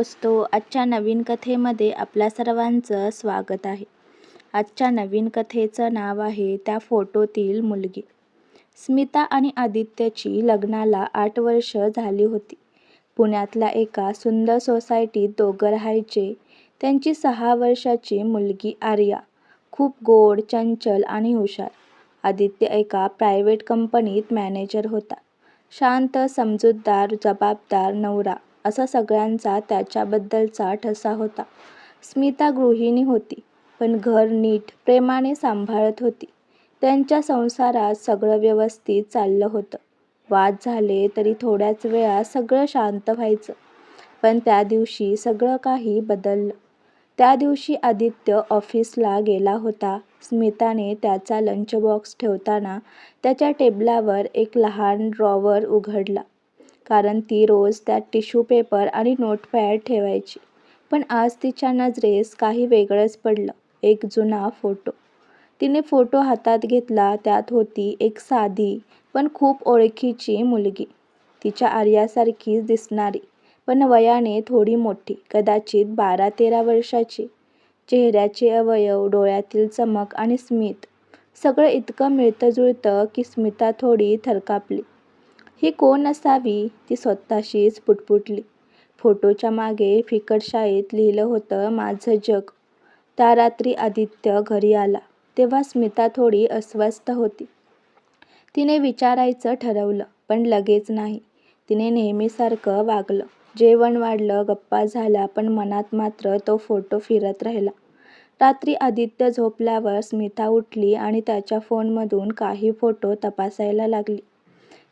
दोस्तो आजच्या नवीन कथेमध्ये आपल्या सर्वांचं स्वागत आहे. आजच्या नवीन कथेचं नाव आहे त्या फोटोतील मुलगी. स्मिता आणि आदित्यची लग्नाला आठ वर्ष झाली होती. पुण्यातल्या एका सुंदर सोसायटीत दोघं राहायचे. त्यांची सहा वर्षाची मुलगी आर्या खूप गोड चंचल आणि हुशार. आदित्य एका प्रायव्हेट कंपनीत मॅनेजर होता. शांत समजूतदार जबाबदार नवरा. असा सगळ्यांचा त्याच्याबद्दलचा ठसा होता. स्मिता गृहिणी होती पण घर नीट प्रेमाने सांभाळत होती. त्यांच्या संसारात सगळं व्यवस्थित चाललं होतं. वाद झाले तरी थोड्याच वेळात सगळं शांत व्हायचं. पण त्या दिवशी सगळं काही बदललं. त्या दिवशी आदित्य ऑफिसला गेला होता. स्मिताने त्याचा लंच बॉक्स ठेवताना त्याच्या टेबलावर एक लहान ड्रॉवर उघडला. कारण ती रोज त्यात टिश्यू पेपर आणि नोटपॅड ठेवायची. पण आज तिच्या नजरेस काही वेगळंच पडलं. एक जुना फोटो. तिने फोटो हातात घेतला त्यात होती एक साधी पण खूप ओळखीची मुलगी. तिच्या आर्यासारखीच दिसणारी पण वयाने थोडी मोठी कदाचित बारा तेरा वर्षाची. चेहऱ्याचे अवयव डोळ्यातील चमक आणि स्मित. सगळं इतकं मिळतं जुळतं की स्मिता थोडी थरकापली. ही कोण असावी? ती स्वतःशीच पुटपुटली. फोटोच्या मागे फिकट शाईत लिहिलं होतं माझं जग. त्या रात्री आदित्य घरी आला. तेव्हा स्मिता थोडी अस्वस्थ होती. तिने विचारायचं ठरवलं पण लगेच नाही. तिने नेहमीसारखं वागलं. जेवण वाढलं गप्पा झाल्या पण मनात मात्र तो फोटो फिरत राहिला. रात्री आदित्य झोपल्यावर स्मिता उठली आणि त्याच्या फोनमधून काही फोटो तपासायला लागली.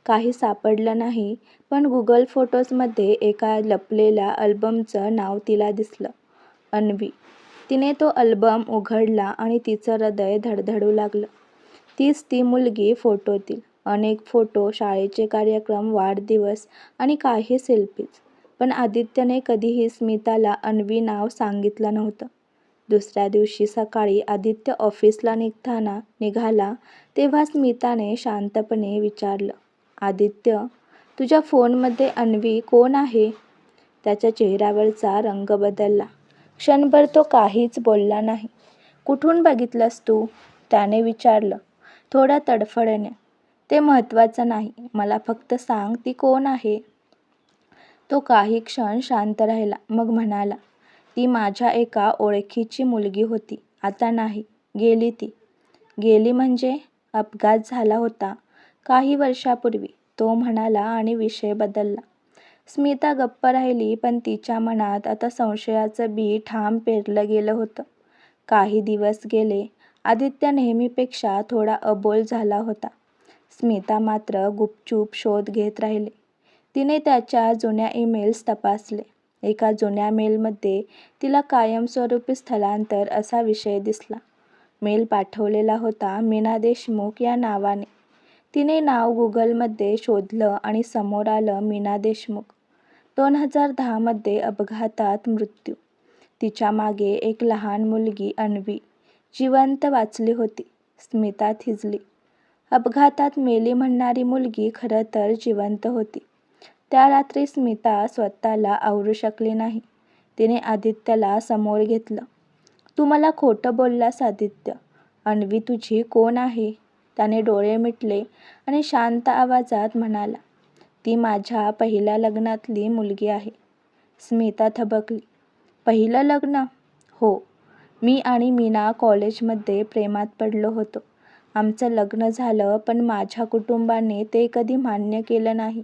काही सापडलं नाही पण गुगल फोटोजमध्ये एका लपलेल्या अल्बमचं नाव तिला दिसलं अन्वी. तिने तो अल्बम उघडला आणि तिचं हृदय धडधडू लागलं. तीच ती मुलगी फोटोतील अनेक फोटो शाळेचे कार्यक्रम वाढदिवस आणि काही सेल्फीज पण आदित्यने कधीही स्मिताला अन्वी नाव सांगितलं नव्हतं. दुसऱ्या दिवशी सकाळी आदित्य ऑफिसला निघताना निघाला तेव्हा स्मिताने शांतपणे विचारलं आदित्य तुझ्या फोनमध्ये अन्वी कोण आहे? त्याच्या चेहऱ्यावरचा रंग बदलला. क्षणभर तो काहीच बोलला नाही. कुठून बघितलंस तू? त्याने विचारलं. थोड्या तडफडने. ते महत्त्वाचं नाही. मला फक्त सांग ती कोण आहे. तो काही क्षण शांत राहिला मग म्हणाला ती माझ्या एका ओळखीची मुलगी होती. आता नाही. गेली ती. गेली म्हणजे अपघात झाला होता. काही वर्षापूर्वी तो म्हणाला आणि विषय बदलला. स्मिता गप्प राहिली पण तिच्या मनात आता संशयाचं बी ठाम पेरलं गेलं होतं. काही दिवस गेले आदित्य नेहमीपेक्षा थोडा अबोल झाला होता. स्मिता मात्र गुपचूप शोध घेत राहिले. तिने त्याच्या जुन्या ईमेल्स तपासले. एका जुन्या मेलमध्ये तिला कायमस्वरूपी स्थलांतर असा विषय दिसला. मेल पाठवलेला होता मीना देशमुख या नावाने. तिने नाव गुगलमध्ये शोधलं आणि समोर आलं मीना देशमुख. दोन हजार दहामध्ये अपघातात मृत्यू. तिच्यामागे एक लहान मुलगी अण्वी जिवंत वाचली होती स्मिता थिजली. अपघातात मेली म्हणणारी मुलगी खरं तर जिवंत होती. त्या रात्री स्मिता स्वतःला आवरू शकली नाही. तिने आदित्यला समोर घेतलं. तू मला खोटं बोललास आदित्य. अण्वी तुझी कोण आहे? त्याने डोळे मिटले आणि शांत आवाजात म्हणाला ती माझ्या पहिल्या लग्नातली मुलगी आहे. स्मिता थबकली पहिलं लग्न? हो. मी आणि मीना कॉलेजमध्ये प्रेमात पडलो होतो. आमचं लग्न झालं पण माझ्या कुटुंबाने ते कधी मान्य केलं नाही.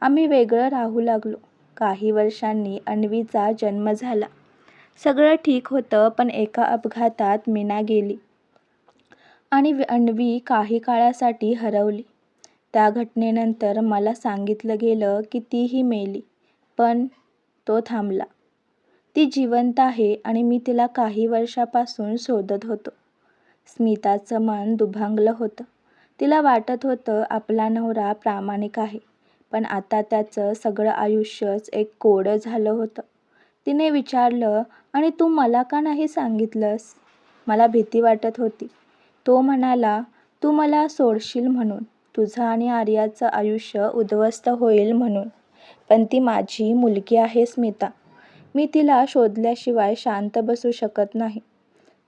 आम्ही वेगळं राहू लागलो. काही वर्षांनी अन्वीचा जन्म झाला. सगळं ठीक होतं पण एका अपघातात मीना गेली. आणि अन्वी काही काळासाठी हरवली. त्या घटनेनंतर मला सांगितलं गेलं की तीही मेली पण तो थांबला. ती जिवंत आहे आणि मी तिला काही वर्षापासून शोधत होतो. स्मिताचं मन दुभांगलं होतं. तिला वाटत होतं आपला नवरा प्रामाणिक आहे पण आता त्याचं सगळं आयुष्यच एक कोडं झालं होतं. तिने विचारलं आणि तू मला का नाही सांगितलंस? मला भीती वाटत होती. तो म्हणाला तू मला सोडशील म्हणून. तुझं आणि आर्याचं आयुष्य उद्ध्वस्त होईल म्हणून. पण ती माझी मुलगी आहे स्मिता. मी तिला शोधल्याशिवाय शांत बसू शकत नाही.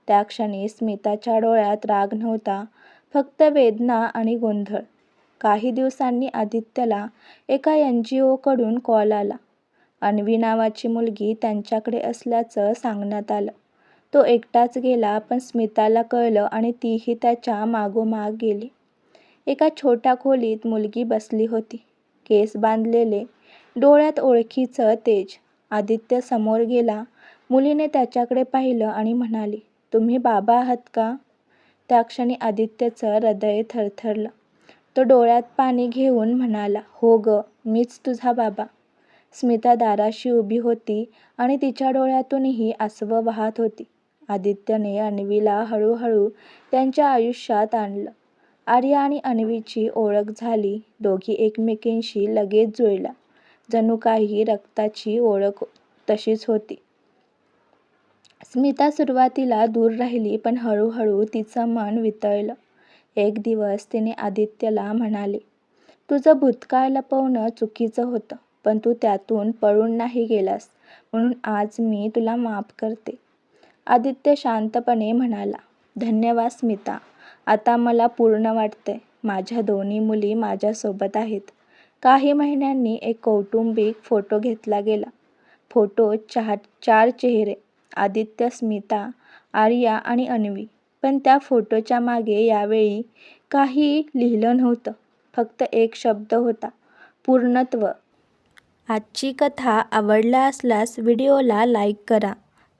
त्या क्षणी स्मिताच्या डोळ्यात राग नव्हता फक्त वेदना आणि गोंधळ. काही दिवसांनी आदित्यला एका एन जी ओकडून कॉल आला. अन्वी नावाची मुलगी त्यांच्याकडे असल्याचं सांगण्यात आलं. तो एकटाच गेला पण स्मिताला कळलं आणि तीही त्याच्या मागोमाग गेली. एका छोट्या खोलीत मुलगी बसली होती. केस बांधलेले डोळ्यात ओळखीचं तेज. आदित्य समोर गेला. मुलीने त्याच्याकडे पाहिलं आणि म्हणाली तुम्ही बाबा आहात का? त्या क्षणी आदित्यचं हृदय थरथरलं. तो डोळ्यात पाणी घेऊन म्हणाला हो ग मीच तुझा बाबा. स्मिता दाराशी उभी होती आणि तिच्या डोळ्यातूनही आसवं वाहत होती. आदित्यने अन्वीला हळूहळू त्यांच्या आयुष्यात आणलं. आर्या आणि अन्वीची ओळख झाली. दोघी एकमेकींशी लगेच जुळल्या. जणू काही रक्ताची ओळख तशीच होती. स्मिता सुरुवातीला दूर राहिली पण हळूहळू तिचं मन वितळलं. एक दिवस तिने आदित्यला म्हणाले तुझं भूतकाळ लपवणं चुकीचं होतं पण तू त्यातून पळून नाही गेलास. म्हणून आज मी तुला माफ करते. आदित्य शांतपणे म्हणाला धन्यवाद स्मिता. आता मला पूर्ण वाटतंय. माझ्या दोन्ही मुली माझ्यासोबत आहेत. काही महिन्यांनी एक कौटुंबिक फोटो घेतला गेला. फोटो चार चार चेहरे आदित्य स्मिता आर्या आणि अन्वी. पण त्या फोटोच्या मागे यावेळी काही लिहिलं नव्हतं. फक्त एक शब्द होता पूर्णत्व. आजची कथा आवडला असल्यास व्हिडिओला लाईक करा.